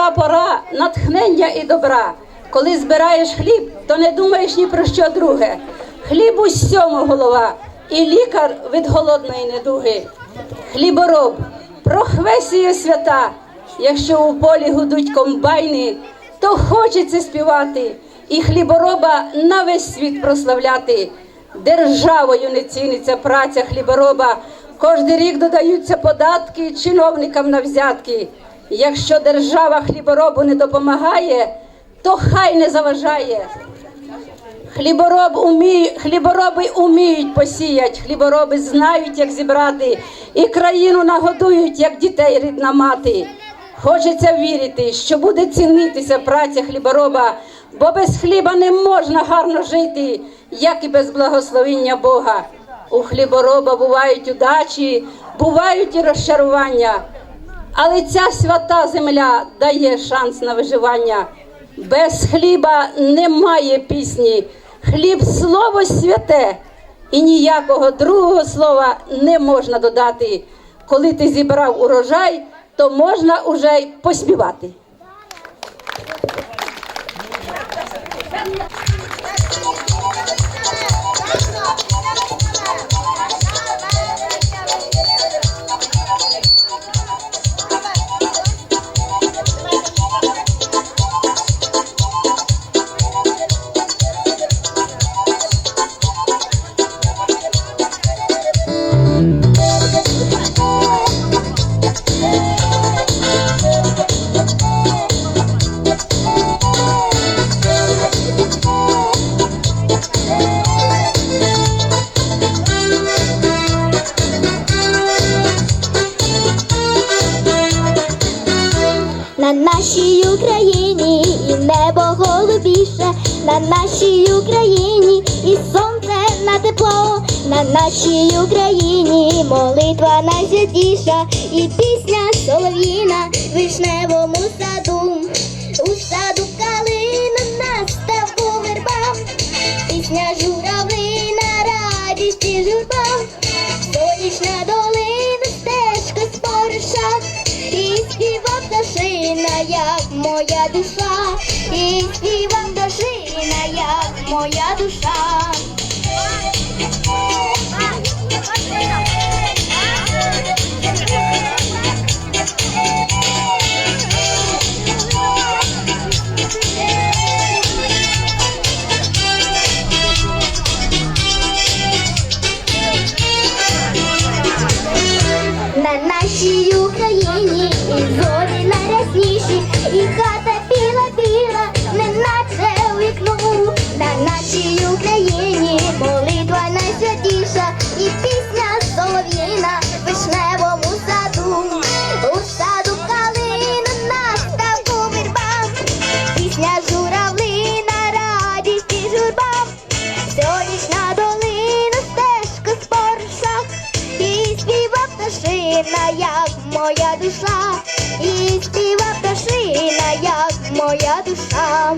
така пора натхнення і добра. Коли збираєш хліб, то не думаєш ні про що друге. Хліб усьому голова, і лікар від голодної недуги. Хлібороб, прохвесія свята. Якщо у полі гудуть комбайни, то хочеться співати, і хлібороба на весь світ прославляти. Державою не ціниться праця хлібороба. Кожний рік додаються податки чиновникам на взятки. Якщо держава хліборобу не допомагає, то хай не заважає. Хлібороб уміє, хлібороби уміють посіять, хлібороби знають, як зібрати, і країну нагодують, як дітей рідна мати. Хочеться вірити, що буде цінитися праця хлібороба, бо без хліба не можна гарно жити, як і без благословіння Бога. У хлібороба бувають удачі, бувають і розчарування. Але ця свята земля дає шанс на виживання. Без хліба немає пісні. Хліб слово святе, і ніякого другого слова не можна додати. Коли ти зібрав урожай, то можна уже й поспівати. На нашій Україні і небо голубіше, на нашій Україні і сонце на тепло, на нашій Україні. Молитва найсвятіша, і пісня солов'їна в вишневому саду, у саду калина на ставку пісня журавлина, радість і журба, сонячна моя душа, і співа пташина, як моя душа. На нашій моя душа, і співа пташина, як моя душа.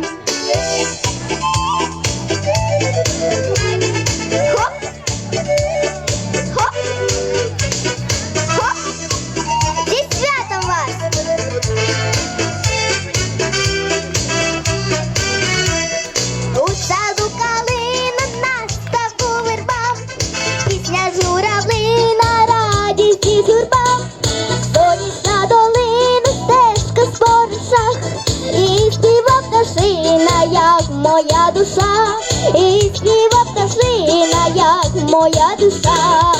Моя душа, і співа пташина, як моя душа.